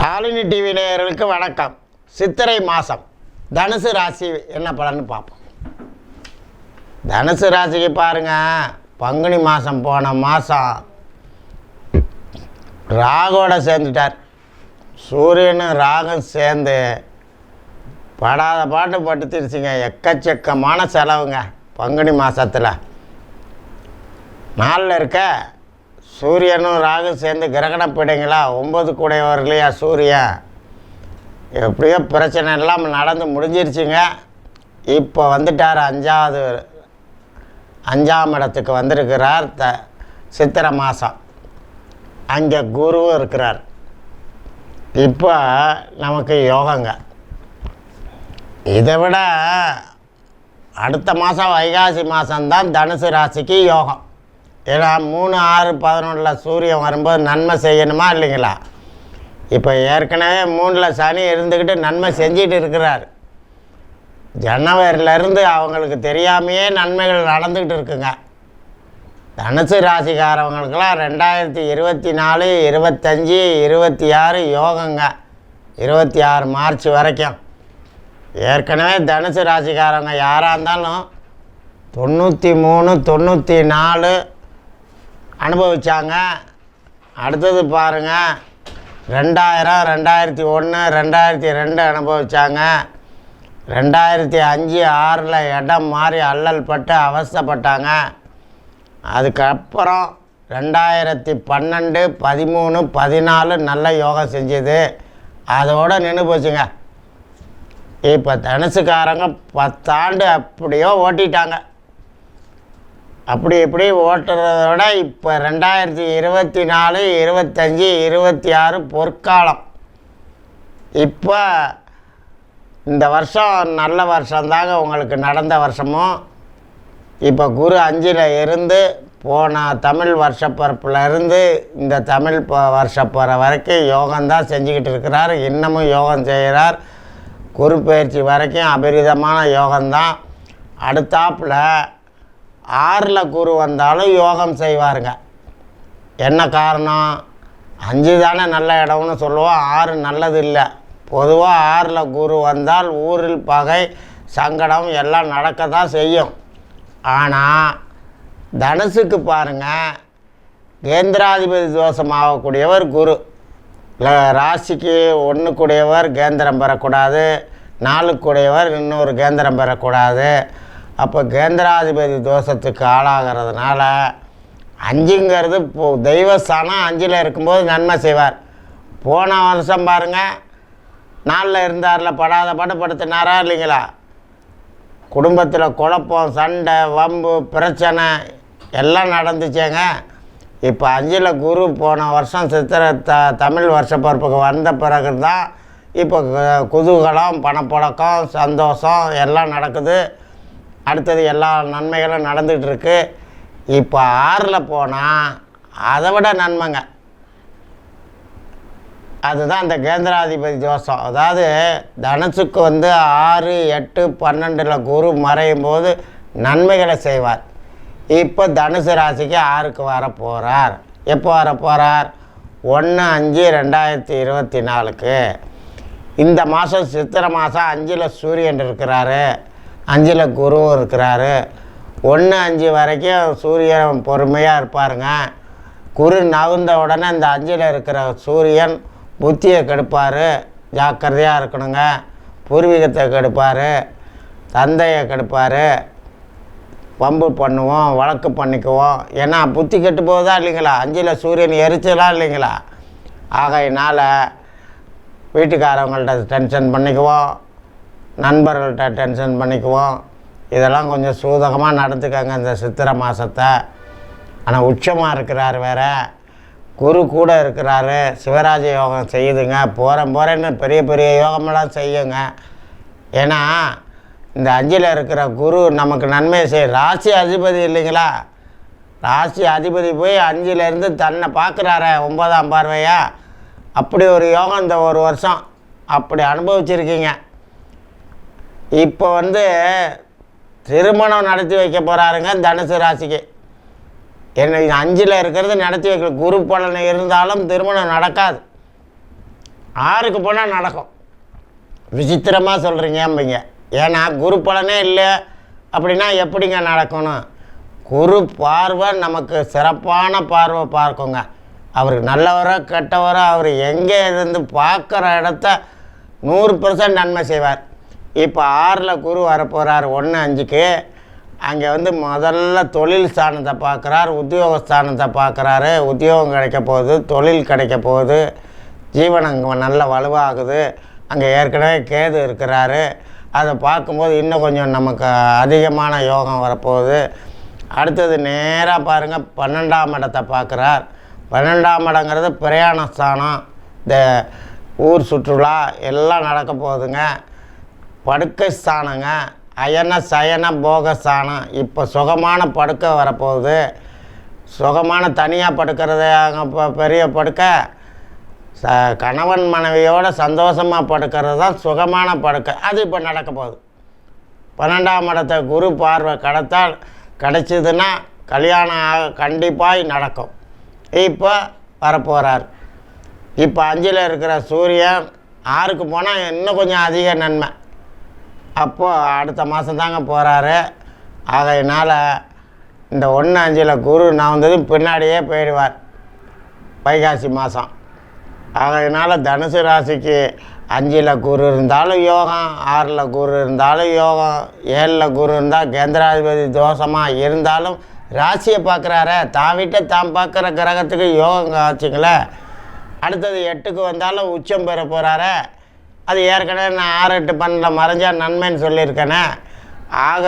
Shalini TV நேயர்களுக்கு வணக்கம். சித்திரை மாதம் தனுசு ராசி என்ன பலன்னு பார்ப்போம். தனுசு ராசிக்கு பாருங்க. பங்குனி மாதம் போன மாதம் ராகோட சேர்ந்துட்டார். சூரியனும் ராகம் சேர்ந்து படாத பாட்டு படுத்திருச்சுங்க எக்கச்சக்கமான செலவுங்க பங்குனி மாதத்தில் நாளில் இருக்க சூரியனும் ராகு சேர்ந்து கிரகண பிடிங்களா ஒம்பது கூடையவர் இல்லையா சூரியன் எப்படியோ பிரச்சனை எல்லாம் நடந்து முடிஞ்சிருச்சுங்க. இப்போ வந்துட்டார் அஞ்சாவது அஞ்சாம் இடத்துக்கு வந்திருக்கிறார் த சித்திரை மாதம் அங்கே குருவும் இருக்கிறார். இப்போ நமக்கு யோகங்க. இதை விட அடுத்த மாதம் வைகாசி மாதம்தான் தனுசு ராசிக்கு யோகம். ஏன்னா மூணு ஆறு பதினொன்றில் சூரியன் வரும்போது நன்மை செய்யணுமா இல்லைங்களா? இப்போ ஏற்கனவே மூணில் சனி இருந்துக்கிட்டு நன்மை செஞ்சிட்டு இருக்கிறார். ஜனவரிலிருந்து அவங்களுக்கு தெரியாமையே நன்மைகள் நடந்துக்கிட்டு இருக்குங்க. தனுசு ராசிக்காரவங்களுக்கெல்லாம் ரெண்டாயிரத்தி இருபத்தி நாலு இருபத்தஞ்சி இருபத்தி ஆறு யோகங்க. இருபத்தி ஆறு மார்ச் வரைக்கும். ஏற்கனவே தனுசு ராசிக்காரங்க யாராக இருந்தாலும் தொண்ணூற்றி மூணு தொண்ணூற்றி நாலு அனுபவிச்சாங்க. அடுத்தது பாருங்கள் ரெண்டாயிரம் ரெண்டாயிரத்தி ஒன்று ரெண்டாயிரத்தி ரெண்டு அனுபவித்தாங்க ரெண்டாயிரத்தி அஞ்சு ஆறில் இடம் மாறி அல்லல் பட்டு அவஸ்தைப்பட்டாங்க. அதுக்கப்புறம் ரெண்டாயிரத்தி பன்னெண்டு பதிமூணு பதினாலு நல்ல யோகா செஞ்சது. அதோட நின்று போச்சுங்க. இப்போ தனுசுக்காரங்க பத்தாண்டு அப்படியோ ஓட்டிட்டாங்க. அப்படி இப்படி ஓட்டுறத விட இப்போ ரெண்டாயிரத்தி இருபத்தி நாலு இருபத்தஞ்சி இருபத்தி ஆறு பொற்காலம். இப்போ இந்த வருஷம் நல்ல வருஷம்தாங்க உங்களுக்கு நடந்த வருஷமும் இப்போ குரு அஞ்சில் இருந்து போன தமிழ் வருஷப்பிறப்புல இருந்து இந்த தமிழ் ப வருஷப்பிற வரைக்கும் யோகம்தான் செஞ்சுக்கிட்டு இருக்கிறார். இன்னமும் யோகம் செய்கிறார் குரு பயிற்சி வரைக்கும் அபரிதமான யோகம்தான். அடுத்தாப்புல ஆறில் குரு வந்தாலும் யோகம் செய்வாருங்க. என்ன காரணம்? அஞ்சு தானே நல்ல இடம்னு சொல்லுவோம். ஆறு நல்லது இல்லை பொதுவாக ஆறில் குரு வந்தால் ஊரில் பகை சங்கடம் எல்லாம் நடக்க தான் செய்யும். ஆனால் தனுசுக்கு பாருங்கள் கேந்திராதிபதி தோஷம் ஆகக்கூடியவர் குரு ராசிக்கு ஒன்று கூடியவர் கேந்திரம் பெறக்கூடாது. நாலு கூடியவர் இன்னொரு கேந்திரம் பெறக்கூடாது. அப்போ கேந்திராதிபதி தோஷத்துக்கு ஆளாகிறதுனால அஞ்சுங்கிறது இப்போ தெய்வஸ்தானம் அஞ்சில் இருக்கும்போது நன்மை செய்வார். போன வருஷம் பாருங்கள் நாளில் இருந்தார்ல படாத பாடு படுத்தினாரா இல்லைங்களா? குடும்பத்தில் குழப்பம் சண்டை வம்பு பிரச்சனை எல்லாம் நடந்துச்சேங்க. இப்போ அஞ்சில் குரு போன வருஷம் சித்திரை த தமிழ் வருஷ பிறப்புக்கு வந்த பிறகு தான் இப்போ குதூகலம் பணப்பழக்கம் சந்தோஷம் எல்லாம் நடக்குது. அடுத்தது எல்லா நன்மைகளும் நடந்துகிட்டு இருக்கு இப்போ ஆறில் போனால் அதை விட நன்மைங்க. அதுதான் இந்த கேந்திராதிபதி தோஷம் அதாவது தனுசுக்கு வந்து ஆறு எட்டு பன்னெண்டில் குரு மறையும் போது நன்மைகளை செய்வார். இப்போ தனுசு ராசிக்கு ஆறுக்கு வர போகிறார் எப்போ வர போகிறார் ஒன்று அஞ்சு ரெண்டாயிரத்தி இருபத்தி நாலுக்கு. இந்த மாதம் சித்திரை மாதம் அஞ்சில் சூரியன் இருக்கிறாரு. அஞ்சில் குருவும் இருக்கிறாரு. ஒன்று அஞ்சு வரைக்கும் சூரியன் பொறுமையாக இருப்பாருங்க. குரு நகுந்த உடனே இந்த அஞ்சில் இருக்கிற சூரியன் புத்தியை கெடுப்பார். ஜாக்கிரதையாக இருக்கணுங்க. பூர்வீகத்தை கெடுப்பார். தந்தையை கெடுப்பார். பம்பு பண்ணுவோம் வழக்கு பண்ணிக்குவோம். ஏன்னா புத்தி கெட்டு போகுதா இல்லைங்களா? அஞ்சில் சூரியன் எரிச்சலா இல்லைங்களா? ஆகையினால் வீட்டுக்காரவங்கள்ட்ட டென்ஷன் பண்ணிக்குவோம். நண்பர்கள்ட்ட டென்ஷன் பண்ணிக்குவோம். இதெல்லாம் கொஞ்சம் சூதகமாக நடந்துக்கங்க இந்த சித்திரை மாதத்தை ஆனால் உச்சமாக இருக்கிறார் வேற. குரு கூட இருக்கிறாரு. சிவராஜ யோகம் செய்யுதுங்க. போகிறேன் போகிறேன்னு பெரிய பெரிய யோகமெல்லாம் செய்யுங்க. ஏன்னா இந்த அஞ்சில் இருக்கிற குரு நமக்கு நன்மை செய்ய ராசி அதிபதி இல்லைங்களா? ராசி அதிபதி போய் அஞ்சிலேருந்து தன்னை பார்க்குறாரு ஒன்பதாம் பார்வையா? அப்படி ஒரு யோகம் இந்த ஒரு வருஷம். அப்படி அனுபவிச்சிருக்கீங்க. இப்போ வந்து திருமணம் நடத்தி வைக்க போகிறாருங்க தனுசு ராசிக்கு. என்ன அஞ்சில் இருக்கிறது நடத்தி வைக்கல. குரு பலன் இருந்தாலும் திருமணம் நடக்காது. ஆறுக்கு போனால் நடக்கும். விசித்திரமாக சொல்கிறீங்க அம்பிங்க. ஏன்னா குரு பலனே இல்லை அப்படின்னா எப்படிங்க நடக்கணும்? குரு பார்வை நமக்கு சிறப்பான பார்வை பார்க்குங்க. அவருக்கு நல்லவரோ கெட்டவரோ அவர் எங்கே இருந்து பார்க்குற இடத்த நூறு பர்சன்ட் நன்மை செய்வார். இப்போ ஆறில் குரு வரப்போகிறார் ஒன்று அஞ்சுக்கு. அங்கே வந்து முதல்ல தொழில் ஸ்தானத்தை பார்க்குறார் உத்தியோக ஸ்தானத்தை பார்க்குறாரு உத்தியோகம் கிடைக்க போகுது தொழில் கிடைக்க போகுது. ஜீவனம் அங்கே நல்ல வலுவாகுது. அங்கே ஏற்கனவே கேது இருக்கிறாரு. அதை பார்க்கும்போது இன்னும் கொஞ்சம் நமக்கு அதிகமான யோகம் வரப்போகுது. அடுத்தது நேராக பாருங்கள் பன்னெண்டாம் இடத்தை பார்க்குறார் பன்னெண்டாம் இடங்கிறது பிரயாண ஸ்தானம் இந்த ஊர் சுற்றுலா எல்லாம் நடக்க போகுதுங்க. படுக்கை ஸ்தானங்க அயன சயன போக ஸ்தானம் இப்போ சுகமான படுக்கை வரப்போகுது. சுகமான தனியாக படுக்கிறது அங்கே இப்போ பெரிய படுக்கை. ச கணவன் மனைவியோட சந்தோஷமாக படுக்கிறது தான் சுகமான படுக்கை. அது இப்போ நடக்க போகுது. பன்னெண்டாம் இடத்தை குரு பார்வை கடத்தால் கிடைச்சிதுன்னா கல்யாணம் ஆக- கண்டிப்பாக நடக்கும். இப்போ வரப்போகிறார் இப்போ அஞ்சில் இருக்கிற சூரியன் ஆறுக்கு போனால் இன்னும் கொஞ்சம் அதிக நன்மை. அப்போது அடுத்த மாதம் தாங்க போகிறாரு ஆகையினால் இந்த ஒன்று அஞ்சில் குரு நான் வந்ததும் பின்னாடியே போயிடுவார். வைகாசி மாதம் ஆகையினால் தனுசு ராசிக்கு அஞ்சில் குரு இருந்தாலும் யோகம் ஆறில் குரு இருந்தாலும் யோகம் ஏழில் குரு இருந்தால் கேந்திராதிபதி தோஷமாக இருந்தாலும் ராசியை பார்க்குறாரு. தான் வீட்டை தான் பார்க்குற கிரகத்துக்கு யோகம் காய்ச்சிங்களே அடுத்தது எட்டுக்கு வந்தாலும் உச்சம் பெற போகிறாரே அது ஏற்கனவே நான் ஆறு எட்டு பன்னெண்டில் மறைஞ்சால் நன்மைன்னு சொல்லியிருக்கேனே. ஆக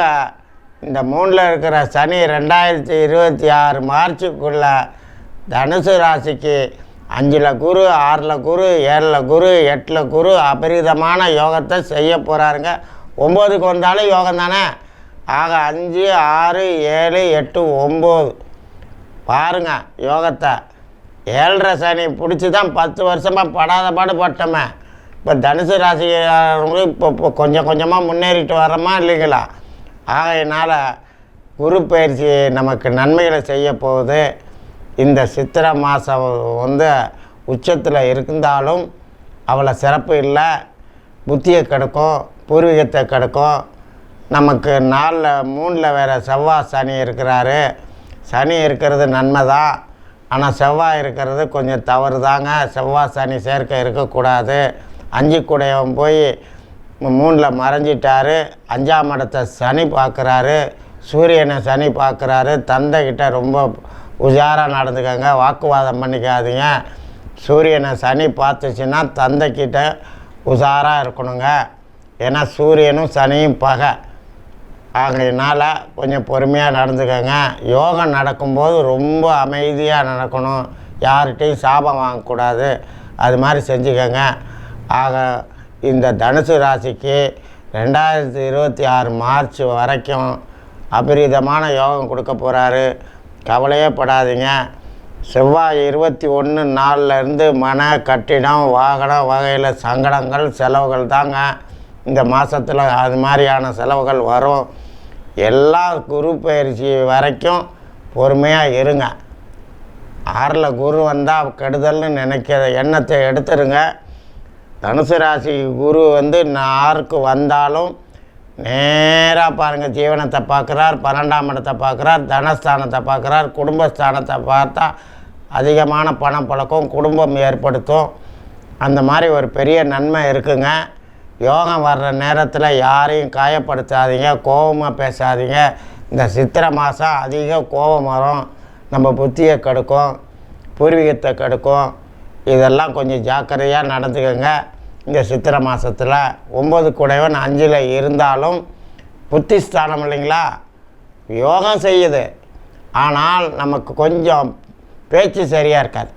இந்த மூணில் இருக்கிற சனி ரெண்டாயிரத்தி இருபத்தி ஆறு மார்ச்சுக்குள்ளே தனுசு ராசிக்கு அஞ்சில் குரு ஆறில் குரு ஏழில் குரு எட்டில் குரு அபரிதமான யோகத்தை செய்ய போகிறாருங்க ஒம்போதுக்கு வந்தாலும் யோகம் தானே? ஆக அஞ்சு ஆறு ஏழு எட்டு ஒம்பது. பாருங்க யோகத்தை. ஏழரை சனி பிடிச்சி தான் பத்து வருஷமாக படாத பாடு பட்டோமே. இப்போ தனுசு ராசிக்காரங்களும் இப்போ இப்போ கொஞ்சம் கொஞ்சமாக முன்னேறிட்டு வரோமா இல்லைங்களா? ஆகையினால் குரு பயிற்சி நமக்கு நன்மைகளை செய்ய போகுது. இந்த சித்திரை மாதம் வந்து உச்சத்தில் இருந்தாலும் அவ்வளோ சிறப்பு இல்லை. புத்தியை கெடுக்கும் பூர்வீகத்தை கெடுக்கும் நமக்கு நாலில் மூணில் வேறு செவ்வாய் சனி இருக்கிறாரு. சனி இருக்கிறது நன்மை தான் ஆனால் செவ்வாய் இருக்கிறது கொஞ்சம் தவறு தாங்க செவ்வாய் சனி சேர்க்கை இருக்கக்கூடாது. அஞ்சு குடையவன் போய் மூணில் மறைஞ்சிட்டாரு. அஞ்சாம் இடத்தை சனி பார்க்குறாரு. சூரியனை சனி பார்க்குறாரு. தந்தைக்கிட்ட ரொம்ப உஷாராக நடந்துக்கங்க வாக்குவாதம் பண்ணிக்காதீங்க. சூரியனை சனி பார்த்துச்சுன்னா தந்தைக்கிட்ட உஷாராக இருக்கணுங்க. ஏன்னா சூரியனும் சனியும் பகை. ஆகையினால் கொஞ்சம் பொறுமையாக நடந்துக்கங்க. யோகம் நடக்கும்போது ரொம்ப அமைதியாக நடக்கணும். யார்கிட்டையும் சாபம் வாங்கக்கூடாது. அது மாதிரி செஞ்சுக்கங்க. ஆக இந்த தனுசு ராசிக்கு ரெண்டாயிரத்தி இருபத்தி ஆறு மார்ச் வரைக்கும் அபரிதமான யோகம் கொடுக்க போகிறாரு கவலையே படாதீங்க. செவ்வாய் இருபத்தி ஒன்று இருந்து மன கட்டிடம் வாகனம் வகையில் சங்கடங்கள் செலவுகள் தாங்க. இந்த மாதத்தில் அது மாதிரியான செலவுகள் வரும். எல்லா குரு பயிற்சி வரைக்கும் பொறுமையாக இருங்க. ஆறில் குரு வந்தால் கெடுதல்னு நினைக்கிற எண்ணத்தை எடுத்துருங்க. தனுசு ராசி குரு வந்து நான் வந்தாலும் நேராக பாருங்கள் ஜீவனத்தை பார்க்குறார் பன்னெண்டாம் இடத்தை பார்க்குறார் தனஸ்தானத்தை பார்க்குறார் குடும்பஸ்தானத்தை பார்த்தா அதிகமான பணம் பழக்கம் குடும்பம் ஏற்படுத்தும். அந்த மாதிரி ஒரு பெரிய நன்மை இருக்குங்க. யோகம் வர்ற நேரத்தில் யாரையும் காயப்படுத்தாதீங்க கோபமாக பேசாதீங்க. இந்த சித்திரை மாதம் அதிக கோபம் வரும். நம்ம புத்தியை கெடுக்கும் பூர்வீகத்தை கெடுக்கும். இதெல்லாம் கொஞ்சம் ஜாக்கிரதையாக நடந்துக்கோங்க. இந்த சித்திரை மாதத்தில் ஒம்பது குடைவன் அஞ்சில் இருந்தாலும் புத்தி ஸ்தானம் இல்லைங்களா? யோகம் செய்யுது. ஆனால் நமக்கு கொஞ்சம் பேச்சு சரியாக இருக்காது.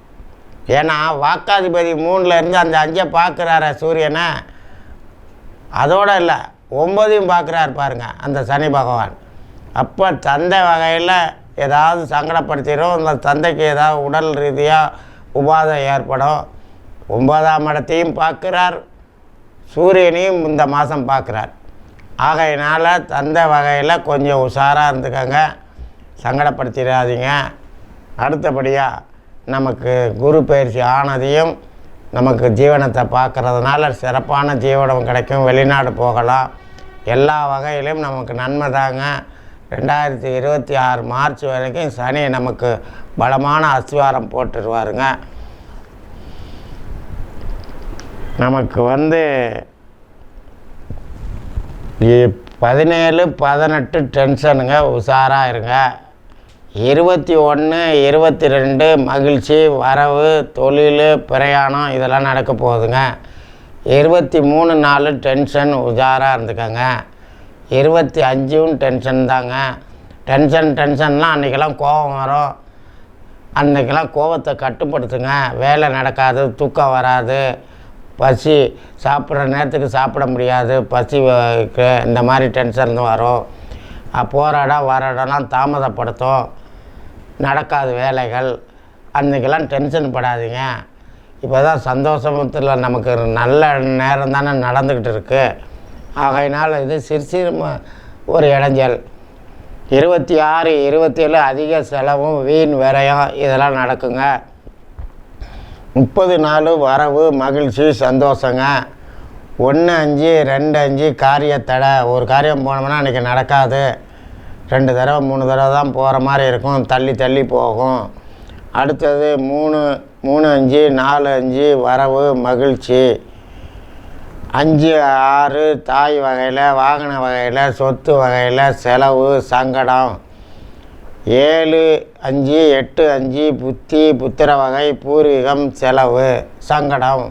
ஏன்னா வாக்காதிபதி மூணில் இருந்து அந்த அஞ்சை பார்க்குறார சூரியனை. அதோடு இல்லை ஒம்பதையும் பார்க்குறாரு பாருங்கள் அந்த சனி பகவான். அப்போ தந்தை வகையில் ஏதாவது சங்கடப்படுத்திடும் அந்த தந்தைக்கு ஏதாவது உடல் ரீதியாக உபாதை ஏற்படும். ஒன்பதாம் இடத்தையும் பார்க்குறார். சூரியனையும் இந்த மாதம் பார்க்குறார். ஆகையினால் தந்த வகையில் கொஞ்சம் உஷாராக இருந்துக்கங்க. சங்கடப்படுத்திடாதீங்க. அடுத்தபடியாக நமக்கு குரு பயிற்சி ஆனதையும் நமக்கு ஜீவனத்தை பார்க்குறதுனால சிறப்பான ஜீவனம் கிடைக்கும். வெளிநாடு போகலாம். எல்லா வகையிலும் நமக்கு நன்மை தாங்க. ரெண்டாயிரத்தி இருபத்தி ஆறு மார்ச் வரைக்கும் சனி நமக்கு பலமான அஸ்திவாரம் போட்டுருவாருங்க. நமக்கு வந்து பதினேழு பதினெட்டு டென்ஷனுங்க உஷாராக இருங்க. இருபத்தி ஒன்று இருபத்தி ரெண்டு மகிழ்ச்சி வரவு தொழில் பிரயாணம் இதெல்லாம் நடக்க போகுதுங்க. இருபத்தி மூணு நாலு டென்ஷன் உஜாராக இருந்துக்கங்க. இருபத்தி அஞ்சும் டென்ஷன் தாங்க. டென்ஷன் டென்ஷன்லாம் அன்றைக்கெல்லாம் கோபம் வரும். அன்றைக்கெல்லாம் கோபத்தை கட்டுப்படுத்துங்க. வேலை நடக்காது தூக்கம் வராது. பசி சாப்பிட்ற நேரத்துக்கு சாப்பிட முடியாது. பசி இந்த மாதிரி டென்ஷன் வரும். அஹ் போகிற இடம் வர இடம்லாம் தாமதப்படுத்தும். நடக்காது வேலைகள். அன்றைக்கெல்லாம் டென்ஷன் படாதீங்க. இப்போ தான் சந்தோஷத்தில் நமக்கு நல்ல நேரம் தானே நடந்துக்கிட்டு இருக்குது ஆகையினால் இது சிறு ம- ஒரு இடைஞ்சல். இருபத்தி ஆறு இருபத்தி ஏழு அதிக செலவும் வீண் விரயம் இதெல்லாம் நடக்குங்க. முப்பது நாள் வரவு மகிழ்ச்சி சந்தோஷங்க. ஒன்று அஞ்சு ரெண்டு அஞ்சு காரியத்தடை. ஒரு காரியம் போனோம்னா அன்றைக்கி நடக்காது. ரெண்டு தடவை மூணு தடவை தான் போகிற மாதிரி இருக்கும். தள்ளி தள்ளி போகும். அடுத்தது மூணு மூணு அஞ்சு நாலு அஞ்சு வரவு மகிழ்ச்சி. அஞ்சு ஆறு தாய் வகையில் வாகன வகையில் சொத்து வகையில் செலவு சங்கடம். ஏழு அஞ்சு எட்டு அஞ்சு புத்தி புத்திர வகை பூர்வீகம் செலவு சங்கடம்.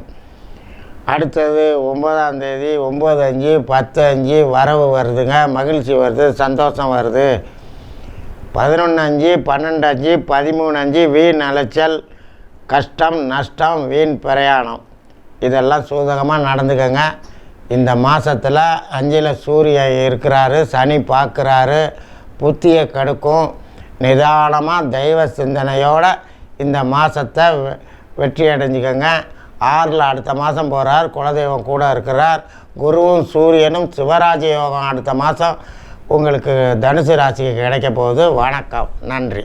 அடுத்தது ஒம்பதாம் தேதி ஒம்பது அஞ்சு பத்து அஞ்சு வரவு வருதுங்க மகிழ்ச்சி வருது சந்தோஷம் வருது. பதினொன்று அஞ்சு பன்னெண்டு அஞ்சு பதிமூணு அஞ்சு வீண் அலைச்சல் கஷ்டம் நஷ்டம் வீண் பிரயாணம். இதெல்லாம் சூதகமாக நடந்துக்கங்க. இந்த மாதத்தில் அஞ்சில் சூரியன் இருக்கிறாரு சனி பார்க்குறாரு புத்தியை கெடுக்கும். நிதானமாக தெய்வ சிந்தனையோடு இந்த மாதத்தை வெற்றி அடைஞ்சிக்கங்க. ஆறில் அடுத்த மாதம் போகிறார் குலதெய்வம் கூட இருக்கிறார். குருவும் சூரியனும் சிவராஜ யோகம் அடுத்த மாதம் உங்களுக்கு தனுசு ராசிக்கு கிடைக்க போகுது. வணக்கம். நன்றி.